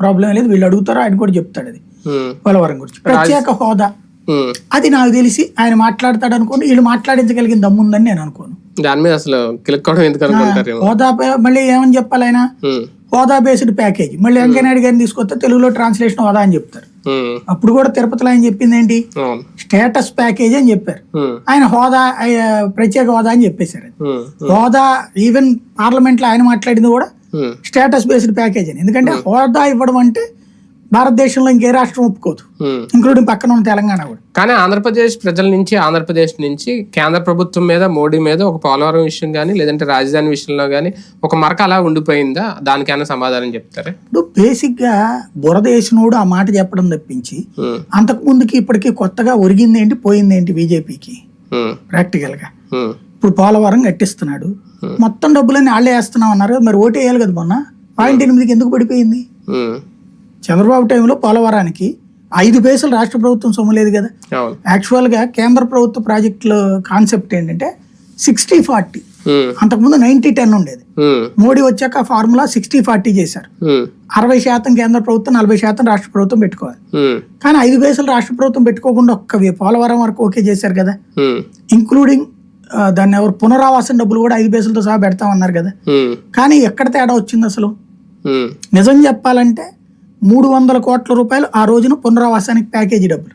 Problem లేదు. వీళ్ళు అడుగుతారో ఆయన కూడా చెప్తాడు అది. పోలవరం గురించి. ప్రత్యేక హోదా. అది నాకు తెలిసి ఆయన మాట్లాడతాడు అనుకోని వీళ్ళు మాట్లాడించగలిగిన దమ్ముందని నేను అనుకోను. దాని మీద అసలు ఎందుకు హోదా మళ్ళీ ఏమని చెప్పాలి ఆయన? హోదా బేస్డ్ ప్యాకేజ్. మళ్ళీ వెంకయ్యనాయుడు గారిని తీసుకొస్తే తెలుగులో ట్రాన్స్లేషన్ హోదా అని చెప్తారు. అప్పుడు కూడా తిరుపతిలో ఆయన చెప్పింది ఏంటి? స్టేటస్ ప్యాకేజ్ అని చెప్పారు. ఆయన హోదా ప్రత్యేక హోదా అని చెప్పేశారు. హోదా ఈవెన్ పార్లమెంట్లో ఆయన మాట్లాడింది కూడా స్టేటస్ బేస్డ్ ప్యాకేజ్ అని ఎందుకంటే హోదా ఇవ్వడం అంటే భారతదేశంలో ఇంకే రాష్ట్రం ఒప్పుకోదు. ఉమ్. ఇంక్లూడింగ్ పక్కన ఉన్న తెలంగాణ కూడా. కానీ ఆంధ్రప్రదేశ్ ప్రజల నుంచి ఆంధ్రప్రదేశ్ నుంచి కేంద్ర ప్రభుత్వం మీద మోడీ మీద ఒక పోలవరం విషయం కానీ లేదంటే రాజధాని విషయంలో కానీ ఒక మరక అలా ఉండిపోయిందా? దానికైనా సమాధానం చెప్తారా? ఇప్పుడు బేసిక్గా బురద వేసినోడు ఆ మాట చెప్పడం తప్పించి ఉమ్, అంతకు ముందుకి ఇప్పటికి కొత్తగా ఒరిగింది ఏంటి పోయింది ఏంటి బీజేపీకి ప్రాక్టికల్గా ఇప్పుడు పోలవరం కట్టిస్తున్నాడు. మొత్తం డబ్బులన్నీ వాళ్ళే వేస్తున్నాం అన్నారు మరి ఓటు వేయాలి కదా మొన్న? పాయింట్ ఎనిమిదికి ఎందుకు పడిపోయింది? ఉమ్, చంద్రబాబు టైంలో పోలవరానికి ఐదు పైసలు రాష్ట్ర ప్రభుత్వం సొమ్ము లేదు కదా. యాక్చువల్గా కేంద్ర ప్రభుత్వ ప్రాజెక్టుల కాన్సెప్ట్ ఏంటంటే సిక్స్టీ ఫార్టీ ఉమ్, అంతకుముందు నైంటీ టెన్ ఉండేది. మోడీ వచ్చాక ఫార్ములా సిక్స్టీ ఫార్టీ చేశారు. అరవై శాతం కేంద్ర ప్రభుత్వం నలభై శాతం రాష్ట్ర ప్రభుత్వం పెట్టుకోవాలి. కానీ ఐదు పైసలు రాష్ట్ర ప్రభుత్వం పెట్టుకోకుండా ఒక్క పోలవరం వరకు ఓకే చేశారు కదా. ఇంక్లూడింగ్ దాన్ని ఎవరు పునరావాసం డబ్బులు కూడా ఐదు పైసలతో సహా పెడతామన్నారు కదా. కానీ ఎక్కడ తేడా వచ్చింది అసలు? నిజం చెప్పాలంటే మూడు వందల కోట్ల రూపాయలు ఆ రోజున పునరావాసానికి ప్యాకేజీ డబ్బులు.